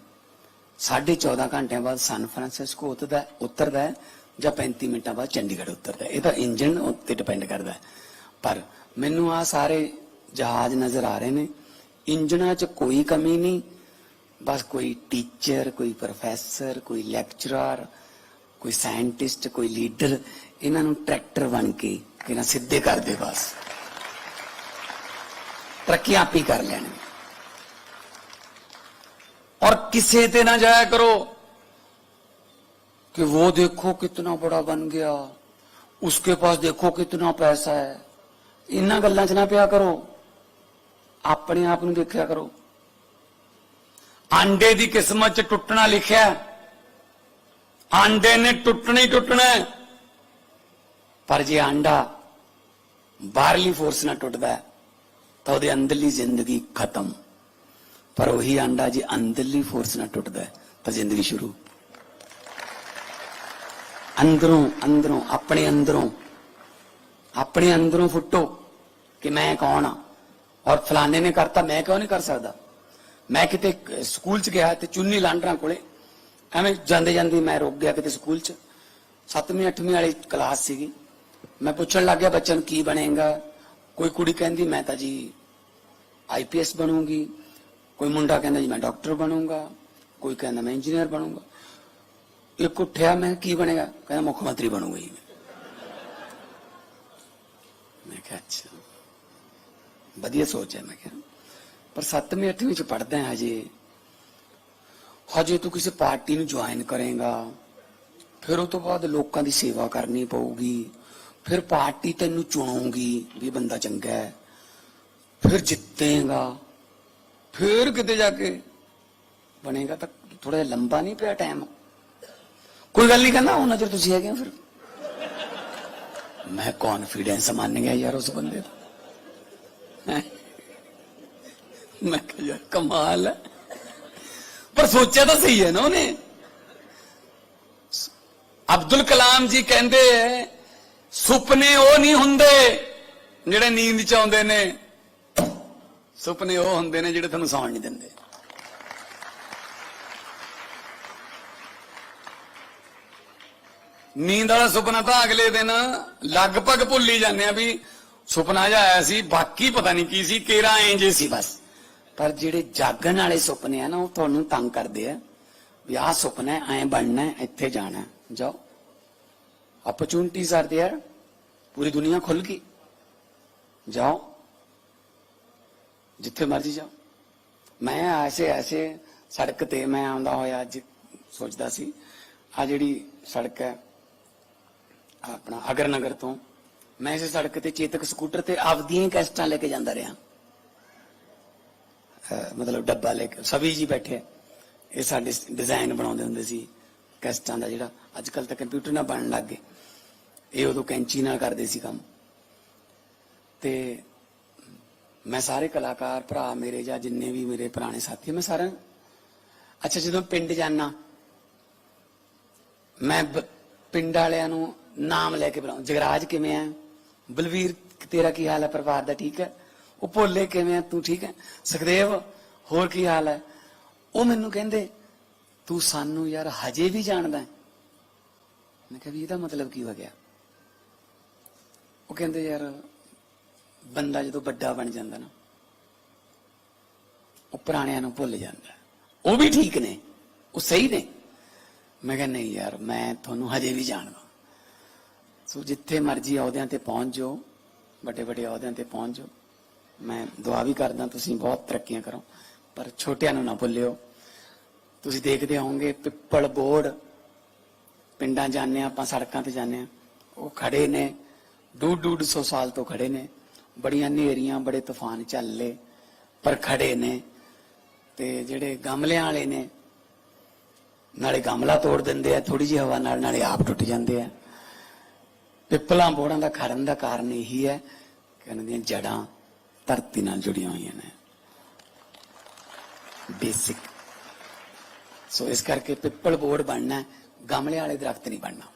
14.5 ਘੰਟਿਆਂ ਬਾਅਦ ਸਨ ਫਰਾਂਸਿਸਕੋ ਉਤਰਦਾ ਹੈ- ਉਤਰਦਾ ਜਾਂ 35 ਮਿੰਟਾਂ ਬਾਅਦ ਚੰਡੀਗੜ੍ਹ ਉਤਰਦਾ ਇਹ ਤਾਂ ਇੰਜਨ ਉੱਤੇ ਡਿਪੈਂਡ ਕਰਦਾ ਪਰ ਮੈਨੂੰ ਆ ਸਾਰੇ ਜਹਾਜ਼ ਨਜ਼ਰ ਆ ਰਹੇ ਨੇ। ਇੰਜਨਾਂ 'ਚ ਕੋਈ ਕਮੀ ਨਹੀਂ। ਬਸ ਕੋਈ ਟੀਚਰ ਕੋਈ ਪ੍ਰੋਫੈਸਰ ਕੋਈ ਲੈਕਚਰਰ ਕੋਈ ਸਾਇੰਟਿਸਟ ਕੋਈ ਲੀਡਰ ਇਹਨਾਂ ਨੂੰ ਟਰੈਕਟਰ ਬਣ ਕੇ ਕਿਨਾਂ ਸਿੱਧੇ ਕਰਦੇ ਬਸ ترقی آپ ہی کر لین اور کسی تایا کرو کہ وہ دیکھو کتنا بڑا بن گیا، اس کے پاس دیکھو کتنا پیسہ ہے۔ یہاں گلنا چنا پیا کرو، اپنے آپ نے دیکھیا کرو۔ آنڈے دی قسمت چھے ٹوٹنا لکھیا ہے۔ آنڈے نے ٹوٹنی ٹوٹنا ہے۔ پر جی آنڈا بارلی فورس نہ ٹوٹ دا ہے۔ ਤਾਂ ਉਹਦੇ ਅੰਦਰਲੀ ਜ਼ਿੰਦਗੀ ਖਤਮ। ਪਰ ਉਹੀ ਆਂਡਾ ਜੇ ਅੰਦਰਲੀ ਫੋਰਸ ਨਾਲ ਟੁੱਟਦਾ ਤਾਂ ਜ਼ਿੰਦਗੀ ਸ਼ੁਰੂ। ਅੰਦਰੋਂ ਅੰਦਰੋਂ, ਆਪਣੇ ਅੰਦਰੋਂ ਆਪਣੇ ਅੰਦਰੋਂ ਫੁੱਟੋ ਕਿ ਮੈਂ ਕੌਣ ਆ? ਔਰ ਫਲਾਣੇ ਨੇ ਕਰਤਾ, ਮੈਂ ਕਿਉਂ ਨਹੀਂ ਕਰ ਸਕਦਾ? ਮੈਂ ਕਿਤੇ ਸਕੂਲ ਚ ਗਿਆ ਤੇ ਚੁੰਨੀ ਲਾਂਡਰਾਂ ਕੋਲੇ, ਐਵੇਂ ਜਾਂਦੇ ਜਾਂਦੇ ਮੈਂ ਰੁਕ ਗਿਆ ਕਿਤੇ ਸਕੂਲ ਚ। 7ਵੀਂ 8ਵੀਂ ਵਾਲੀ ਕਲਾਸ ਸੀਗੀ। ਮੈਂ ਪੁੱਛਣ ਲੱਗ ਗਿਆ ਬੱਚਨ ਕੀ ਬਣੇਗਾ? ਕੋਈ ਕੁੜੀ ਕਹਿੰਦੀ ਮੈਂ ਤਾਂ ਜੀ ਆਈਪੀਐਸ ਬਣੂੰਗੀ ਕੋਈ ਮੁੰਡਾ ਕਹਿੰਦਾ ਜੀ ਮੈਂ ਡਾਕਟਰ ਬਣੂੰਗਾ ਕੋਈ ਕਹਿੰਦਾ ਮੈਂ ਇੰਜੀਨੀਅਰ ਬਣੂੰਗਾ ਇੱਕ ਉੱਠਿਆ ਮੈਂ ਕੀ ਬਣੇਗਾ ਕਹਿੰਦਾ ਮੁੱਖ ਮੰਤਰੀ ਬਣੂੰਗਾ ਜੀ ਮੈਂ ਕਿਹਾ ਅੱਛਾ ਵਧੀਆ ਸੋਚ ਹੈ ਮੈਂ ਕਿਹਾ ਪਰ 7ਵੀਂ 8ਵੀਂ ਚ ਪੜਦਾ ਹੈ ਹਜੇ ਹਜੇ ਤੂੰ ਕਿਸੇ ਪਾਰਟੀ ਨੂੰ ਜੁਆਇਨ ਕਰੇਗਾ ਫਿਰ ਉਹ ਤੋਂ ਬਾਅਦ ਲੋਕਾਂ ਦੀ ਸੇਵਾ ਕਰਨੀ ਪਊਗੀ ਫਿਰ ਪਾਰਟੀ ਤੈਨੂੰ ਚੁਣੂਗੀ ਵੀ ਇਹ ਬੰਦਾ ਚੰਗਾ ਹੈ। ਫਿਰ ਜਿੱਤੇਗਾ। ਫਿਰ ਕਿਤੇ ਜਾ ਕੇ ਬਣੇਗਾ ਤਾਂ ਥੋੜਾ ਜਿਹਾ ਲੰਬਾ ਨਹੀਂ ਪਿਆ ਟਾਈਮ ਕੋਈ ਗੱਲ ਨਹੀਂ ਕਹਿੰਦਾ ਉਹਨਾਂ ਚਿਰ ਤੁਸੀਂ ਹੈਗੇ ਹੋ ਫਿਰ। ਮੈਂ ਕੌਨਫੀਡੈਂਸ ਮੰਨ ਗਿਆ ਯਾਰ ਉਸ ਬੰਦੇ ਦਾ। ਹੈਂ। ਮੈਂ ਕਿਹਾ ਯਾਰ ਕਮਾਲ ਹੈ। ਪਰ ਸੋਚਿਆ ਤਾਂ ਸਹੀ ਹੈ ਨਾ ਉਹਨੇ। ਅਬਦੁਲ ਕਲਾਮ ਜੀ ਕਹਿੰਦੇ ਐ, ਸੁਪਨੇ ਉਹ ਨਹੀਂ ਹੁੰਦੇ ਜਿਹੜੇ ਨੀਂਦ ਚ ਆਉਂਦੇ ਨੇ। ਸੁਪਨੇ ਉਹ ਹੁੰਦੇ ਨੇ ਜਿਹੜੇ ਤੁਹਾਨੂੰ ਸੌਣ ਨਹੀਂ ਦਿੰਦੇ। ਨੀਂਦ ਵਾਲਾ ਸੁਪਨਾ ਤਾਂ ਅਗਲੇ ਦਿਨ ਲਗਭਗ ਭੁੱਲ ਹੀ ਜਾਂਦੇ ਆ ਵੀ ਸੁਪਨਾ ਜਿਹਾ ਆਇਆ ਸੀ, ਬਾਕੀ ਪਤਾ ਨਹੀਂ ਕੀ ਸੀ ਕੇਰਾ ਇੰਜ ਸੀ ਬਸ। ਪਰ ਜਿਹੜੇ ਜਾਗਣ ਵਾਲੇ ਸੁਪਨੇ ਆ ਨਾ, ਉਹ ਤੁਹਾਨੂੰ ਤੰਗ ਕਰਦੇ ਆ ਵੀ ਆਹ ਸੁਪਨਾ ਹੈ ਐਂ ਬਣਨਾ, ਇੱਥੇ ਜਾਣਾ, ਜਾਓ। अपॉर्चुनिटीज आर देयर पूरी दुनिया खुल गई जाओ ਜਿੱਥੇ ਮਰਜੀ ਜਾਓ ਮੈਂ ਐਸੇ ਐਸੇ ਸੜਕ ਤੇ ਮੈਂ ਆਉਂਦਾ ਹੋਇਆ ਅੱਜ ਸੋਚਦਾ ਸੀ ਆ ਜਿਹੜੀ ਸੜਕ ਹੈ ਆਪਣਾ ਅਗਰ ਨਗਰ ਤੋਂ ਮੈਂ ਇਸੇ ਸੜਕ ਤੇ ਚੇਤਕ ਸਕੂਟਰ ਤੇ ਆਪਦੀਆਂ ਹੀ ਕੈਸਟਾਂ ਲੈ ਕੇ ਜਾਂਦਾ ਰਿਹਾ ਅਹ ਮਤਲਬ ਡੱਬਾ ਲੈ ਕੇ ਸਭੀ ਜੀ ਬੈਠੇ ਇਹ ਸਾਡੇ ਡਿਜ਼ਾਈਨ ਬਣਾਉਂਦੇ ਹੁੰਦੇ ਸੀ ਕੈਸਟਾਂ ਦਾ ਜਿਹੜਾ ਅੱਜ ਕੱਲ ਤਾਂ ਕੰਪਿਊਟਰ ਨਾਲ ਬਣਨ ਲੱਗ ਗਏ। ਇਹ ਉਦੋਂ ਕੈਂਚੀ ਨਾਲ ਕਰਦੇ ਸੀ ਕੰਮ। ਤੇ ਮੈਂ ਸਾਰੇ ਕਲਾਕਾਰ ਭਰਾ ਮੇਰੇ ਜਾਂ ਜਿੰਨੇ ਵੀ ਮੇਰੇ ਪੁਰਾਣੇ ਸਾਥੀ ਮੈਂ ਸਾਰਿਆਂ ਨੂੰ- ਅੱਛਾ, ਜਦੋਂ ਪਿੰਡ ਜਾਣਾ ਮੈਂ ਪਿੰਡ ਵਾਲਿਆਂ ਨੂੰ ਨਾਮ ਲੈ ਕੇ ਬੁਲਾਉਂ। ਜਗਰਾਜ ਕਿਵੇਂ ਆ ਬਲਵੀਰ, ਤੇਰਾ ਕੀ ਹਾਲ ਹੈ ਪਰਿਵਾਰ ਦਾ ਠੀਕ ਹੈ ਉਹ ਭੋਲੇ ਕਿਵੇਂ ਆ ਤੂੰ ਠੀਕ ਹੈ ਸੁਖਦੇਵ, ਹੋਰ ਕੀ ਹਾਲ ਹੈ ਉਹ ਮੈਨੂੰ ਕਹਿੰਦੇ ਤੂੰ ਸਾਨੂੰ ਯਾਰ ਹਜੇ ਵੀ ਜਾਣਦਾ ਹੈ। ਮੈਂ ਕਿਹਾ ਵੀ ਇਹਦਾ ਮਤਲਬ ਕੀ ਹੋ ਗਿਆ? ਉਹ ਕਹਿੰਦੇ ਯਾਰ ਬੰਦਾ ਜਦੋਂ ਵੱਡਾ ਬਣ ਜਾਂਦਾ ਨਾ, ਉਹ ਪੁਰਾਣਿਆਂ ਨੂੰ ਭੁੱਲ ਜਾਂਦਾ। ਉਹ ਵੀ ਠੀਕ ਨੇ, ਉਹ ਸਹੀ ਨੇ। ਮੈਂ ਕਿਹਾ ਨਹੀਂ ਯਾਰ, ਮੈਂ ਤੁਹਾਨੂੰ ਹਜੇ ਵੀ ਜਾਣਦਾ। ਸੋ ਜਿੱਥੇ ਮਰਜ਼ੀ ਅਹੁਦਿਆਂ ਤੇ ਪਹੁੰਚ ਜਾਓ, ਵੱਡੇ ਵੱਡੇ ਅਹੁਦਿਆਂ ਤੇ ਪਹੁੰਚ ਜਾਓ। ਮੈਂ ਦੁਆ ਵੀ ਕਰਦਾ, ਤੁਸੀਂ ਬਹੁਤ ਤਰੱਕੀਆਂ ਕਰੋ, ਪਰ ਛੋਟਿਆਂ ਨੂੰ ਨਾ ਭੁੱਲਿਓ। ਤੁਸੀਂ ਦੇਖਦੇ ਹੋਵੋਗੇ, ਪਿੱਪਲ ਬੋੜ, ਪਿੰਡਾਂ ਜਾਂਦੇ ਹਾਂ ਆਪਾਂ, ਸੜਕਾਂ ਤੇ ਜਾਂਦੇ ਹਾਂ, ਉਹ ਖੜੇ ਨੇ ਡੂਢ ਡੂਢ ਸੌ ਸਾਲ ਤੋਂ ਖੜੇ ਨੇ, ਬੜੀਆਂ ਨੇਰੀਆਂ ਬੜੇ ਤੂਫਾਨ ਚੱਲੇ ਪਰ ਖੜੇ ਨੇ, ਤੇ ਜਿਹੜੇ ਗਮਲਿਆਂ ਵਾਲੇ ਨੇ, ਨਾਲੇ ਗਮਲਾ ਤੋੜ ਦਿੰਦੇ ਆ ਥੋੜੀ ਜਿਹੀ ਹਵਾ ਨਾਲ, ਨਾਲੇ ਆਪ ਟੁੱਟ ਜਾਂਦੇ ਆ। ਪਿੱਪਲਾਂ ਬੋੜਾਂ ਦਾ ਖੜਨ ਦਾ ਕਾਰਨ ਇਹੀ ਹੈ ਕਿ ਉਹਨਾਂ ਦੀਆਂ ਜੜਾਂ ਧਰਤੀ ਨਾਲ ਜੁੜੀਆਂ ਹੋਈਆਂ ਨੇ। ਬੇਸਿਕ ਸੋ ਇਸ ਕਰਕੇ ਪਿੱਪਲ ਬੋਰਡ ਬਣਨਾ ਗਮਲੇ ਵਾਲੇ ਦਰਖਤ ਨਹੀਂ ਬਣਨਾ।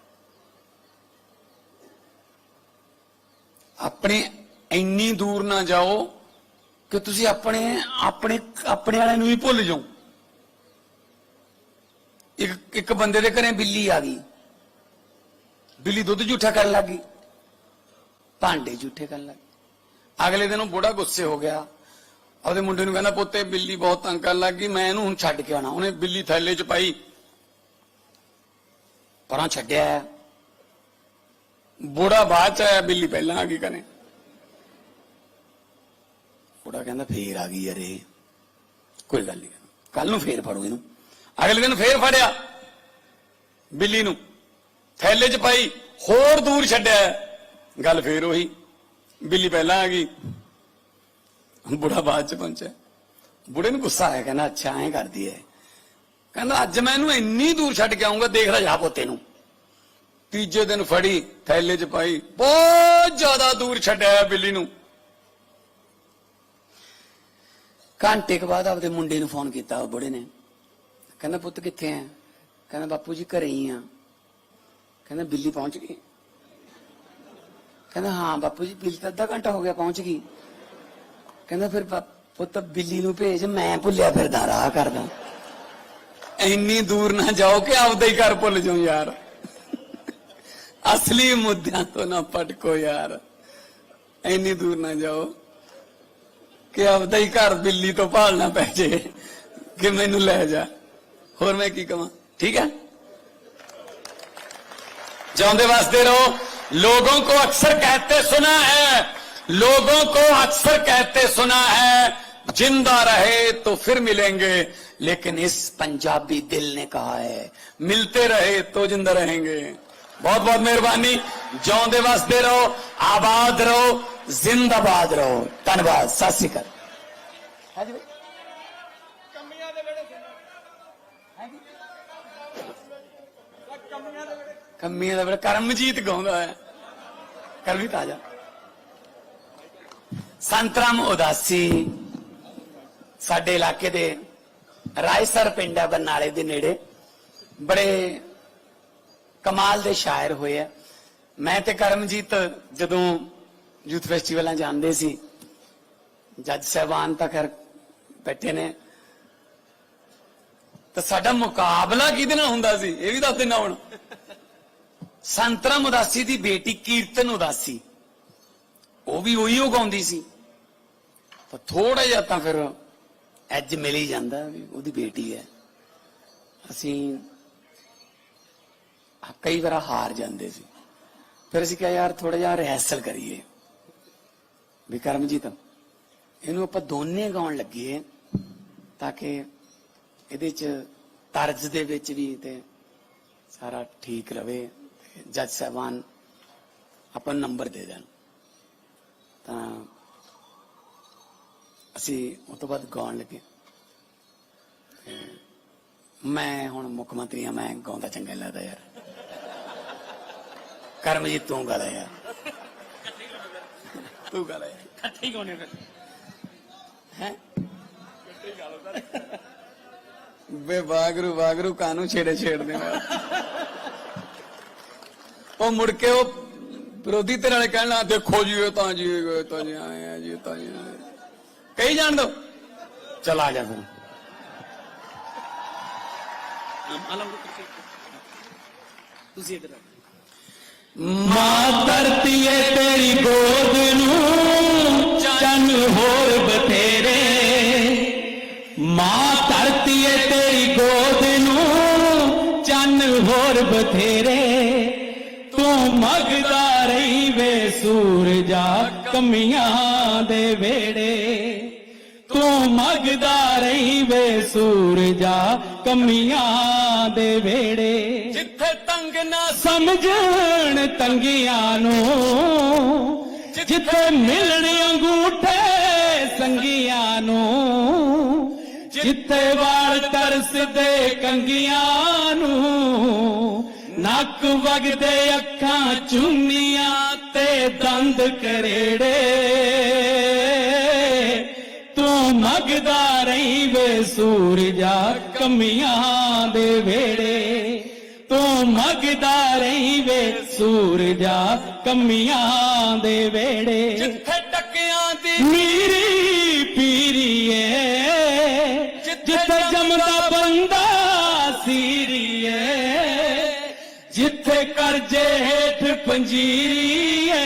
ਆਪਣੇ ਇੰਨੀ ਦੂਰ ਨਾ ਜਾਓ ਕਿ ਤੁਸੀਂ ਆਪਣੇ ਆਪਣੇ ਆਪਣੇ ਵਾਲਿਆਂ ਨੂੰ ਵੀ ਭੁੱਲ ਜਾਓ। ਇੱਕ ਇੱਕ ਬੰਦੇ ਦੇ ਘਰੇ ਬਿੱਲੀ ਆ ਗਈ। ਬਿੱਲੀ ਦੁੱਧ ਝੂਠਾ ਕਰਨ ਲੱਗੀ ਭਾਂਡੇ ਝੂਠੇ ਕਰਨ ਲੱਗੀ ਅਗਲੇ ਦਿਨ ਉਹ ਬੁੜਾ ਗੁੱਸੇ ਹੋ ਗਿਆ। ਆਪਦੇ ਮੁੰਡੇ ਨੂੰ ਕਹਿੰਦਾ, ਪੁੱਤੇ, ਬਿੱਲੀ ਬਹੁਤ ਤੰਗ ਕਰਨ ਲੱਗ ਗਈ, ਮੈਂ ਇਹਨੂੰ ਹੁਣ ਛੱਡ ਕੇ ਆਣਾ ਉਹਨੇ ਬਿੱਲੀ ਥੈਲੇ 'ਚ ਪਾਈ, ਪਰਾਂ ਛੱਡਿਆ। ਬੁੜਾ ਬਾਅਦ 'ਚ ਆਇਆ ਬਿੱਲੀ ਪਹਿਲਾਂ ਆ ਗਈ ਕਰੇ ਬੁੜਾ ਕਹਿੰਦਾ, ਫੇਰ ਆ ਗਈ ਯਾਰੇ ਕੋਈ ਗੱਲ ਨਹੀਂ। ਕੱਲ ਨੂੰ ਫੇਰ ਫੜੋ ਇਹਨੂੰ। ਅਗਲੇ ਦਿਨ ਫੇਰ ਫੜਿਆ ਬਿੱਲੀ ਨੂੰ। ਥੈਲੇ 'ਚ ਪਾਈ, ਹੋਰ ਦੂਰ ਛੱਡਿਆ। ਗੱਲ ਫੇਰ ਉਹੀ। ਬਿੱਲੀ ਪਹਿਲਾਂ ਆ ਗਈ। ਬੁੜਾ ਬਾਅਦ 'ਚ ਪਹੁੰਚਿਆ। ਬੁੜੇ ਨੂੰ ਗੁੱਸਾ ਆਇਆ, ਕਹਿੰਦਾ, ਅੱਛਾ, ਐਂ ਕਰਦੀ ਹੈ ਕਹਿੰਦਾ, ਅੱਜ ਮੈਂ ਇਹਨੂੰ ਇੰਨੀ ਦੂਰ ਛੱਡ ਕੇ ਆਉਂਗਾ ਦੇਖ ਲੈ ਜਾ ਪੋਤੇ ਨੂੰ। ਤੀਜੇ ਦਿਨ ਫੜੀ, ਥੈਲੇ 'ਚ ਪਾਈ, ਬਹੁਤ ਜ਼ਿਆਦਾ ਦੂਰ ਛੱਡਿਆ ਬਿੱਲੀ ਨੂੰ। ਘੰਟੇ ਕੁ ਬਾਅਦ ਆਪਦੇ ਮੁੰਡੇ ਨੂੰ ਫੋਨ ਕੀਤਾ, ਉਹ ਬੁੜੇ ਨੇ। ਕਹਿੰਦਾ, ਪੁੱਤ ਕਿੱਥੇ ਆ ਕਹਿੰਦਾ, ਬਾਪੂ ਜੀ ਘਰੇ ਹੀ ਆ। ਕਹਿੰਦਾ, ਬਿੱਲੀ ਪਹੁੰਚ ਗਈ। ਕਹਿੰਦਾ, ਹਾਂ, ਬਾਪੂ ਜੀ, ਬਿੱਲੀ ਤਾਂ ਅੱਧਾ ਘੰਟਾ ਹੋ ਗਿਆ, ਪਹੁੰਚ ਗਈ। ਕਹਿੰਦਾ ਫਿਰ ਬਾ- ਪੁੱਤ ਬਿੱਲੀ ਨੂੰ ਭੇਜ ਮੈਂ ਭੁੱਲਿਆ ਫਿਰਦਾ ਰਾਹ ਕਰਦਾ ਇੰਨੀ ਦੂਰ ਨਾ ਜਾਓ ਕਿ ਆਪਦਾ ਹੀ ਘਰ ਭੁੱਲ ਜਾਓ ਯਾਰ ਅਸਲੀ ਮੁੱਦਿਆਂ ਤੋਂ ਨਾ ਪਟਕੋ ਯਾਰ ਇੰਨੀ ਦੂਰ ਨਾ ਜਾਓ ਕਿ ਆਪਦਾ ਹੀ ਘਰ ਬਿੱਲੀ ਤੋਂ ਭਾਲਣਾ ਪੈ ਜੇ ਕਿ ਮੈਨੂੰ ਲੈ ਜਾ ਹੋਰ ਮੈਂ ਕੀ ਕਵਾਂ ਠੀਕ ਹੈ जाते वास्ते रहो लोगों को अक्सर कहते सुना है لوگوں کو اکثر کہتے سنا ہے جندہ رہے تو پھر ملیں گے لیکن اس پنجابی دل نے کہا ہے ملتے رہے تو جندہ رہیں گے۔ بہت بہت مہربانی جون دے واسطے رہو آباد رہو زندہ باد رہو۔ دھنواد سات شری ہاں جی اکال کمیاں کا کرم جیت گاؤں ہے۔ کر بھی تازہ۔ ਸੰਤਰਾਮ ਉਦਾਸੀ ਸਾਡੇ ਇਲਾਕੇ ਦੇ ਰਾਇਸਰ ਪਿੰਡ ਹੈ ਬਰਨਾਲੇ ਦੇ ਨੇੜੇ। ਬੜੇ ਕਮਾਲ ਦੇ ਸ਼ਾਇਰ ਹੋਏ ਆ। ਮੈਂ ਤੇ ਕਰਮਜੀਤ ਜਦੋਂ ਯੂਥ ਫੈਸਟੀਵਲਾਂ ਜਾਂਦੇ ਸੀ, ਜੱਜ ਸਾਹਿਬਾਨ ਤਾਂ ਖੈਰ ਬੈਠੇ ਨੇ। ਤਾਂ ਸਾਡਾ ਮੁਕਾਬਲਾ ਕਿਹਦੇ ਨਾਲ ਹੁੰਦਾ ਸੀ? ਇਹ ਵੀ ਦੱਸ ਦੇਣਾ ਹੁਣ। ਸੰਤਰਾਮ ਉਦਾਸੀ ਦੀ ਬੇਟੀ ਕੀਰਤਨ ਉਦਾਸੀ। ਉਹ ਵੀ ਉਹੀ ਉਗਾਉਂਦੀ ਸੀ। ਤਾਂ ਥੋੜਾ ਜਿਹਾ ਤਾਂ ਫਿਰ ਐਜ ਮਿਲ ਹੀ ਜਾਂਦਾ ਵੀ ਉਹਦੀ ਬੇਟੀ ਹੈ। ਅਸੀਂ ਕਈ ਵਾਰ ਹਾਰ ਜਾਂਦੇ ਸੀ। ਫਿਰ ਅਸੀਂ ਕਿਹਾ, ਯਾਰ ਥੋੜਾ ਜਿਹਾ ਰਿਹਰਸਲ ਕਰੀਏ। ਵੀ ਕਰਮਜੀਤ, ਇਹਨੂੰ ਆਪਾਂ ਦੋਨੇ ਗਾਉਣ ਲੱਗੀਏ ਤਾਂ ਕਿ ਇਹਦੇ ਚ ਤਰਜ਼ ਦੇ ਵਿੱਚ ਵੀ ਤੇ ਸਾਰਾ ਠੀਕ ਰਵੇ ਤੇ ਜੱਜ ਸਾਹਿਬਾਨ ਆਪਾਂ ਨੰਬਰ ਦੇ ਦੇਣ। ਤਾਂ ਅਸੀਂ ਉਹ ਤੋਂ ਬਾਅਦ ਗਾਉਣ ਲੱਗੇ। ਮੈਂ ਹੁਣ ਮੁੱਖ ਮੰਤਰੀ ਆ ਮੈਂ ਗਾਉਂਦਾ ਚੰਗਾ ਲੱਗਦਾ ਯਾਰ। ਕਰਮਜੀਤ ਤੂੰ ਗਾ ਲੈ ਯਾਰ। ਤੂੰ ਗਾ ਲੈ। ਠੀਕ ਹੋਣੇ ਫਿਰ। ਹੈ? ਬੇ ਵਾਗਰੂ ਵਾਗਰੂ ਕਾਨੂੰ ਛੇੜੇ ਛੇੜਦੇ ਨੇ ਉਹ ਮੁੜ ਕੇ ਉਹ ਵਿਰੋਧੀ ਧਿਰ ਵਾਲੇ ਕਹਿਣ ਦੇਖੋ ਜੀ ਇਹ ਤਾਂ ਜੀ ਇਹ ਤਾਂ ਜੀ ਆਏ ਆ ਜੀ ਇਹ ਤਾਂ ਜੀ। ਕਹੀ ਜਾਣ ਦੋ? ਚਲ ਆ ਜਾ ਫਿਰ। ਤੁਸੀਂ ਇਧਰ ਮਾਂ ਧਰਤੀ ਏ ਤੇਰੀ ਗੋਦ ਨੂੰ ਚੰਨ ਹੋਰ ਸੂਰਜਾ ਕਮੀਆਂ ਦੇ ਵੇੜੇ ਤੂੰ ਮਗਦਾ ਰਹੀ ਵੇ ਸੂਰਜਾ ਕਮੀਆਂ ਦੇ ਵੇੜੇ ਜਿੱਥੇ ਤੰਗ ਨਾ ਸਮਝਣ ਤੰਗੀਆਂ ਨੂੰ ਜਿੱਥੇ ਮਿਲਣ ਅੰਗੂਠੇ ਸੰਗੀਆਂ ਨੂੰ ਜਿੱਥੇ ਵਾਲ ਤਰਸਦੇ ਕੰਗੀਆਂ ਨੂੰ। ਨੱਕ ਵਗਦੇ ਅੱਖਾਂ ਚੁੰਨੀਆਂ ਤੇ ਦੰਦ ਕਰੇੜੇ। ਤੂੰ ਮਗਦਾ ਰਹੀ ਵੇ ਸੂਰਜਾ ਕਮੀਆਂ ਦੇ ਵੇੜੇ ਤੂੰ ਮਗਦਾ ਰਹੀ ਵੇ ਸੂਰਜਾ ਕਮੀਆਂ ਦੇ ਵੇੜੇ ਜਿੱਥੇ ਟੱਕਿਆਂ ਦੀ ਮੀਰੀ ਪੀਰੀਏ ਜਿੱਥੇ ਜੰਮਦਾ ਬੰਦਾ ਕਰਜੇ ਹੇਠ ਪੰਜੀਰੀਏ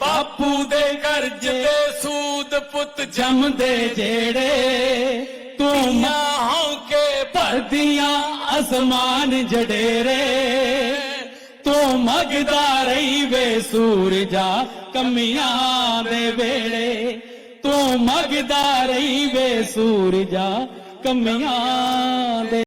ਬਾਪੂ ਦੇ ਕਰਜ਼ ਤੇ ਸੂਦ ਪੁੱਤ ਜੰਮਦੇ ਜਿਹੜੇ ਤੂੰ ਮਾਹੋਂ ਕੇ ਭਰਦੀਆਂ ਅਸਮਾਨ ਜੜੇਰੇ ਤੂੰ ਮਗਦਾ ਰਹੀ ਵੇ ਸੂਰਜਾ ਕਮੀਆਂ ਦੇ ਵੇਲੇ। ਤੂੰ ਮਗਦਾ ਰਹੀ ਵੇ ਸੂਰਜਾ ਕਮੀਆਂ ਦੇ